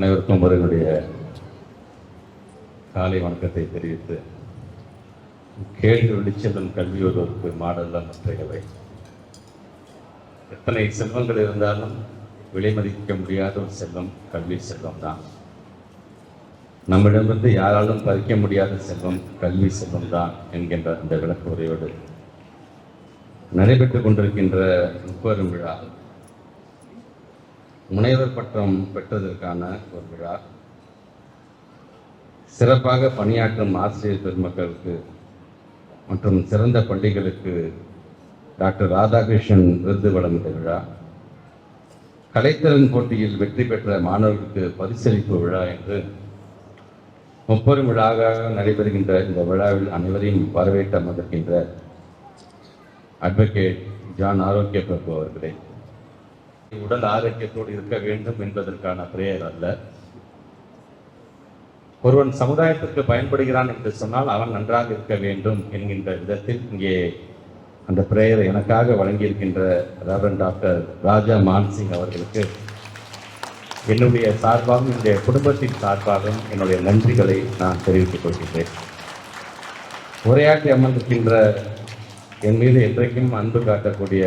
அனைவருக்கும் அவர்களுடைய காலை வணக்கத்தை தெரிவித்து கேள்வி வெளிச்செல்லும் கல்வி ஒருவருக்கு மாடல்ல மற்றையவை எத்தனை செல்வங்கள் இருந்தாலும் விலை மதிக்க முடியாத ஒரு செல்வம் கல்வி செல்வம் தான். நம்மிடமிருந்து யாராலும் பறிக்க முடியாத செல்வம் கல்வி செல்வம் தான் என்கின்ற அந்த விளக்கு உரையோடு நடைபெற்றுக் கொண்டிருக்கின்ற முப்பெரும் விழா. முனைவர் பட்டம் பெற்றதற்கான ஒரு விழா. சிறப்பாக பணியாற்றும் ஆசிரியர் பெருமக்களுக்கு மற்றும் சிறந்த பள்ளிகளுக்கு டாக்டர் ராதாகிருஷ்ணன் விருது வழங்கிய விழா. கலைத்திறன் போட்டியில் வெற்றி பெற்ற மாணவர்களுக்கு பரிசளிப்பு விழா என்று முப்பெரும் விழாவாக நடைபெறுகின்ற இந்த விழாவில் அனைவரையும் வரவேற்று அமர்ந்திருக்கின்ற அட்வொகேட் ஜான் ஆரோக்கிய பிரபு அவர்களே. உடல் ஆரோக்கியத்தோடு இருக்க வேண்டும் என்பதற்கான பிரேயர் அல்ல. ஒருவன் சமுதாயத்திற்கு பயன்படுகிறான் என்று சொன்னால் அவன் நன்றாக இருக்க வேண்டும் என்கின்ற விதத்தில் இங்கே அந்த பிரேயரை எனக்காக வழங்கியிருக்கின்ற ரெவரன் டாக்டர் ராஜா மான்சிங் அவர்களுக்கு என்னுடைய சார்பாகவும் என்னுடைய குடும்பத்தின் சார்பாகவும் என்னுடைய நன்றிகளை நான் தெரிவித்துக் கொள்கின்றேன். உரையாற்றி அமர்ந்திருக்கின்ற என் மீது என்றைக்கும் அன்பு காட்டக்கூடிய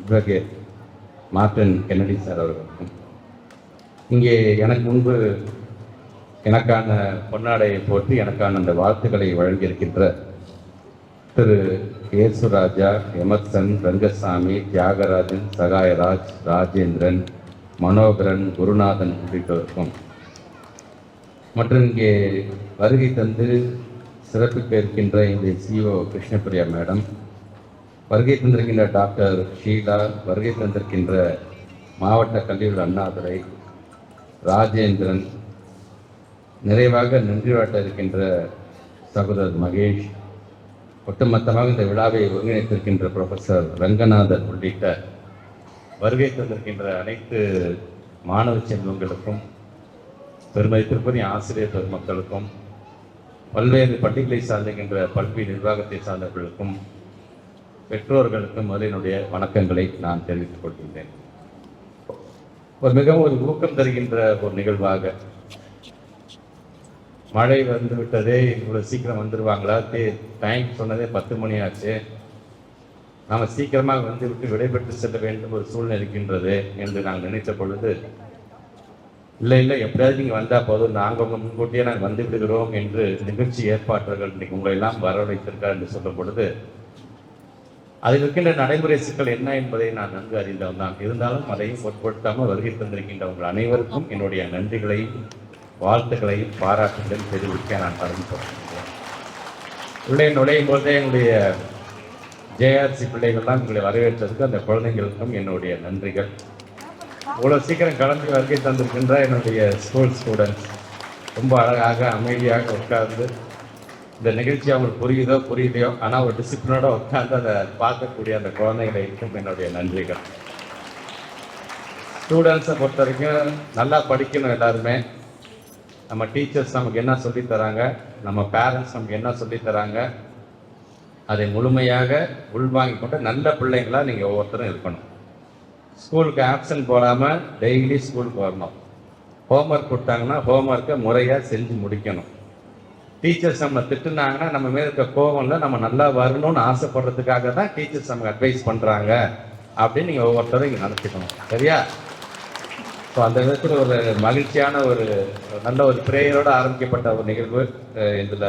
அட்வொகேட் மார்டின் கென்னடி சார் அவர்களுக்கும் இங்கே எனக்கு முன்பு எனக்கான பொன்னாடையை போட்டு எனக்கான அந்த வாழ்த்துக்களை வழங்கியிருக்கின்ற திரு இயேசுராஜா எமர்சன் ரங்கசாமி தியாகராஜன் சகாயராஜ் ராஜேந்திரன் மனோகரன் குருநாதன் உள்ளிட்டோருக்கும். மற்றும் இங்கே வருகை தந்து சிறப்பிக்க இருக்கின்ற இந்த சிஓ கிருஷ்ணபிரியா மேடம் வருகை தந்திருக்கின்ற டாக்டர் ஷீலா வருகை தந்திருக்கின்ற மாவட்ட கல்லூரி அண்ணாதுரை ராஜேந்திரன் நிறைவாக நன்றி வாட்ட இருக்கின்ற சகோதரர் மகேஷ் ஒட்டுமொத்தமாக இந்த விழாவை ஒருங்கிணைத்திருக்கின்ற ப்ரொஃபஸர் ரங்கநாதன் உள்ளிட்ட வருகை தந்திருக்கின்ற அனைத்து மாணவ செல்வங்களுக்கும் பெருமதிப்பிற்குரிய ஆசிரியர் பெருமக்களுக்கும் பல்வேறு பள்ளிகளை சார்ந்திருக்கின்ற பல்வி நிர்வாகத்தை சார்ந்தவர்களுக்கும் பெற்றோர்களுக்கும் முதலினுடைய வணக்கங்களை நான் தெரிவித்துக் கொள்கின்றேன். ஒரு மிகவும் ஒரு ஊக்கம் தருகின்ற ஒரு நிகழ்வாக மழை வந்து விட்டதே இவ்வளோ சீக்கிரம் வந்துடுவாங்களா தே டைம் சொன்னதே பத்து மணி ஆச்சு. நாம் சீக்கிரமாக வந்து விட்டு விடைபெற்று செல்ல வேண்டும் ஒரு சூழ்நிலை இருக்கின்றது என்று நாங்கள் நினைத்த பொழுது இல்லை இல்லை எப்படியாவது நீங்கள் வந்தால் போதும். நாங்கள் உங்கள் முன்கூட்டியே நாங்கள் வந்து விடுகிறோம் என்று நிகழ்ச்சி ஏற்பாட்டர்கள் இன்னைக்கு உங்களை எல்லாம் வரவழைத்திருக்கார் என்று சொல்லும் பொழுது அதில் இருக்கின்ற நடைமுறை சிக்கல் என்ன என்பதை நான் நன்கு அறிந்தவன் தான். இருந்தாலும் அதையும் பொருட்படுத்தாமல் வருகை தந்திருக்கின்ற உங்கள் அனைவருக்கும் என்னுடைய நன்றிகளையும் வாழ்த்துக்களையும் பாராட்டுகளையும் தெரிவிக்க நான் கடந்து போகிறேன் உள்ளே நுழையும் போதே என்னுடைய ஜேஆர்சி பிள்ளைகள்லாம் உங்களை வரவேற்றதுக்கு அந்த குழந்தைங்களுக்கும் என்னுடைய நன்றிகள். இவ்வளோ சீக்கிரம் கிளம்பி வருகை தந்திருக்கின்ற என்னுடைய ஸ்கூல் ஸ்டூடெண்ட்ஸ் ரொம்ப அழகாக அமைதியாக உட்கார்ந்து இந்த நிகழ்ச்சி அவங்களுக்கு புரியுதோ புரியுதையோ ஆனால் ஒரு டிசிப்ளினோட உட்காந்து அதை பார்க்கக்கூடிய அந்த குழந்தைகளுக்கும் என்னுடைய நன்றிகள். ஸ்டூடெண்ட்ஸை பொறுத்த வரைக்கும் நல்லா படிக்கணும் எல்லாருமே. நம்ம டீச்சர்ஸ் நமக்கு என்ன சொல்லித் தராங்க? நம்ம பேரண்ட்ஸ் நமக்கு என்ன சொல்லித் தராங்க? அதை முழுமையாக உள்வாங்கி கொண்டு நல்ல பிள்ளைங்களாக நீங்கள் ஒவ்வொருத்தரும் இருக்கணும். ஸ்கூலுக்கு ஆப்சன்ட் போடாமல் டெய்லி ஸ்கூலுக்கு வரணும் ஹோம்ஒர்க் கொடுத்தாங்கன்னா ஹோம்ஒர்க்கை முறையாக செஞ்சு முடிக்கணும். டீச்சர்ஸ் நம்ம திட்டுனாங்கன்னா நம்ம மேல இருக்க கோவம்ல நம்ம நல்லா வரணும்னு ஆசைப்படுறதுக்காக தான் டீச்சர்ஸ் நமக்கு அட்வைஸ் பண்றாங்க. அப்படின்னு நீங்க ஒவ்வொருத்தரும் இங்க நினைச்சுக்கணும் சரியா? ஸோ அந்த விதத்தில் ஒரு மகிழ்ச்சியான ஒரு நல்ல ஒரு பிரேயரோட ஆரம்பிக்கப்பட்ட ஒரு நிகழ்வு இதில்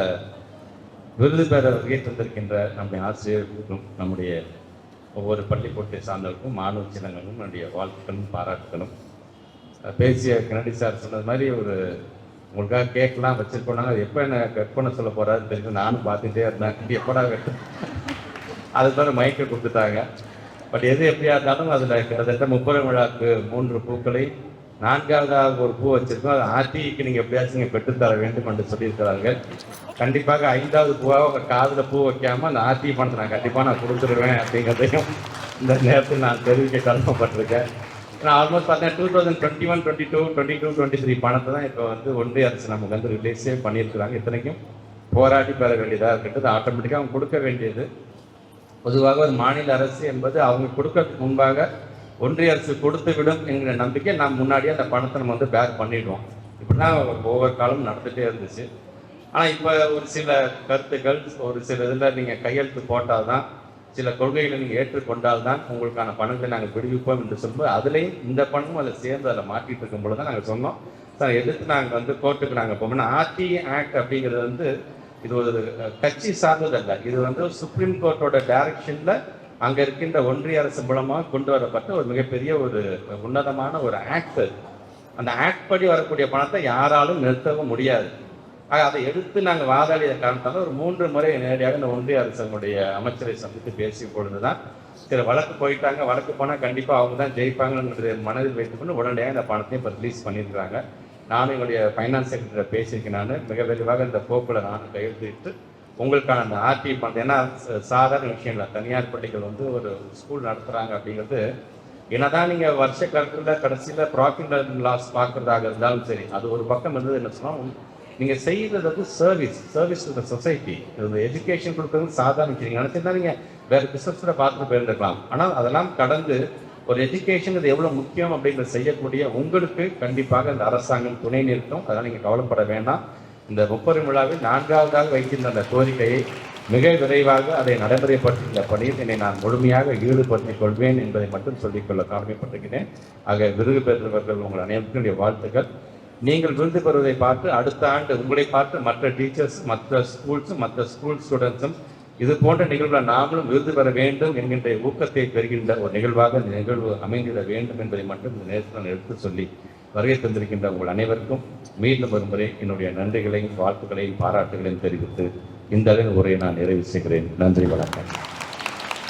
விருது பெற வருகை தந்திருக்கின்ற நம்முடைய ஆசிரியர்களுக்கும் நம்முடைய ஒவ்வொரு பள்ளிக்கூட்டை சார்ந்தவருக்கும் மாணவ சின்னங்களுக்கும் என்னுடைய வாழ்த்துக்களும் பாராட்டுகளும். பேசிய கனடி சார் சொன்னது மாதிரி ஒரு உங்களுக்காக கேக்லாம் வச்சிருக்கோம் அது எப்போ என்ன கட் பண்ண சொல்ல போறாருன்னு தெரிஞ்சு நானும் பார்த்துட்டே இருந்தேன். இது எப்படா வெட்டு அதுக்கு மைக்கை கொடுத்துட்டாங்க. பட் எது எப்படியா இருந்தாலும் அதில் கிட்டத்தட்ட முப்பது விழாக்கு மூன்று பூக்களை நான்காவதாக ஒரு பூ வச்சிருக்கோம். அதை ஆர்டிக்கு நீங்கள் எப்படியாச்சும் நீங்கள் பெற்றுத்தர வேண்டும் என்று சொல்லியிருக்கிறார்கள். கண்டிப்பாக ஐந்தாவது பூவாக உங்கள் காதில் பூ வைக்காமல் அந்த ஆர்டி பணத்தை நான் கண்டிப்பாக நான் கொடுத்துருவேன் அப்படிங்கிறதையும் இந்த நேரத்தில் நான் தெரிவிக்க கடமைப்பட்டிருக்கேன் நான் ஆல்மோஸ்ட் பார்த்தேன் two thousand twenty one twenty two twenty two twenty three பணத்தை தான் இப்போ வந்து ஒன்றிய அரசு நமக்கு வந்து ரிலீஸே பண்ணியிருக்கிறாங்க. இத்தனைக்கும் போராடி பெற வேண்டியதாக இருக்கிறது ஆட்டோமேட்டிக்காக அவங்க கொடுக்க வேண்டியது. பொதுவாக ஒரு மாநில அரசு என்பது அவங்க கொடுக்கறதுக்கு முன்பாக ஒன்றிய அரசு கொடுத்து விடும் என்கிற நம்பிக்கை நாம் முன்னாடியே அந்த பணத்தை நம்ம வந்து பேர் பண்ணிடுவோம். இப்படிதான் ஒவ்வொரு காலமும் நடந்துகிட்டே இருந்துச்சு. ஆனால் இப்போ ஒரு சில கருத்துக்கள் ஒரு சில இதில் நீங்கள் கையெழுத்து போட்டால் தான் சில கொள்கைகளை நீங்கள் ஏற்றுக்கொண்டால் தான் உங்களுக்கான பணத்தை நாங்கள் விடுவிப்போம் என்று சொல்லும்போது அதுலேயும் இந்த பணமும் அதில் சேர்ந்து அதில் மாற்றிட்டு இருக்கும் பொழுது தான் நாங்கள் சொன்னோம். சார் எதிர்த்து நாங்கள் வந்து கோர்ட்டுக்கு நாங்கள் போகணும் ஆர்டி ஆக்ட் அப்படிங்கிறது வந்து இது ஒரு கட்சி சார்ந்ததல்ல. இது வந்து சுப்ரீம் கோர்ட்டோட டைரக்ஷனில் அங்கே இருக்கின்ற ஒன்றிய அரசு மூலமாக கொண்டு வரப்பட்ட ஒரு மிகப்பெரிய ஒரு உன்னதமான ஒரு ஆக்ட். அந்த ஆக்ட் படி வரக்கூடிய பணத்தை யாராலும் நிறுத்தவும் முடியாது. ஆக அதை எடுத்து நாங்கள் வாதாளியை காரணத்தால் ஒரு மூன்று முறை நேரடியாக இந்த ஒன்றிய அரசனுடைய அமைச்சரை சந்தித்து பேசிய பொழுது தான் சில வழக்கு போயிட்டாங்க. வழக்கு போனால் கண்டிப்பாக அவங்க தான் ஜெயிப்பாங்கன்றது மனதில் வைத்துக்கொண்டு உடனடியாக இந்த பணத்தையும் இப்போ ரிலீஸ் பண்ணியிருக்கிறாங்க. நானும் எங்களுடைய ஃபைனான்ஸ் செக்ரட்டரி பேசியிருக்கேன் நான். மிக விரைவாக இந்த போக்கில் நானும் கையெழுத்திட்டு உங்களுக்கான அந்த ஆர்டி பணம் ஏன்னா சாதாரண விஷயம் இல்லை தனியார் பள்ளிகள் வந்து ஒரு ஸ்கூல் நடத்துகிறாங்க அப்படிங்கிறது என்னதான் நீங்கள் வருஷ கணக்கில் கடைசியில் ப்ராஃபிட் அண்ட் லாஸ் பார்க்குறதாக இருந்தாலும் சரி அது ஒரு பக்கம் இருந்தது என்ன சொன்னால் நீங்கள் செய்கிறது வந்து service service to the society education கொடுக்குறது சாதாரண விஷயம். நீங்கள் நினச்சிருந்தா நீங்கள் வேறு பிஸ்னஸில் பார்த்துட்டு போயிருந்துருக்கலாம். ஆனால் அதெல்லாம் கடந்து ஒரு எஜுகேஷன் இது எவ்வளோ முக்கியம் அப்படிங்கிறத செய்யக்கூடிய உங்களுக்கு கண்டிப்பாக இந்த அரசாங்கம் துணை நிற்கும். அதனால் நீங்கள் கவலைப்பட வேண்டாம். இந்த முப்பெரும் விழாவில் நான்காவதாக வைத்திருந்த அந்த கோரிக்கையை மிக விரைவாக அதை நடைமுறைப்படுத்துகின்ற பணியில் என்னை நான் முழுமையாக ஈடுபடுத்திக் கொள்வேன் என்பதை மட்டும் சொல்லிக்கொள்ள கடமைப்பட்டிருக்கிறேன் ஆக விருது பெற்றவர்கள் உங்கள் அனைவருக்கும் வாழ்த்துக்கள். நீங்கள் விருது பெறுவதை பார்த்து அடுத்த ஆண்டு உங்களை பார்த்து மற்ற டீச்சர்ஸ் மற்ற ஸ்கூல்ஸும் மற்ற ஸ்கூல் ஸ்டூடெண்ட்ஸும் இது போன்ற நிகழ்வுகளை நாமளும் விருது பெற வேண்டும் என்கின்ற ஊக்கத்தை பெறுகின்ற ஒரு நிகழ்வாக நிகழ்வு அமைந்திட வேண்டும் என்பதை மட்டும் இந்த நேரத்தில் நான் எடுத்து சொல்லி வருகை தந்திருக்கின்ற உங்கள் அனைவருக்கும் மீண்டும் ஒரு முறை என்னுடைய நன்றிகளையும் வாழ்த்துக்களையும் பாராட்டுகளையும் தெரிவித்து இந்த அளவில் உரையை நான் நிறைவு செய்கிறேன். நன்றி வணக்கம்.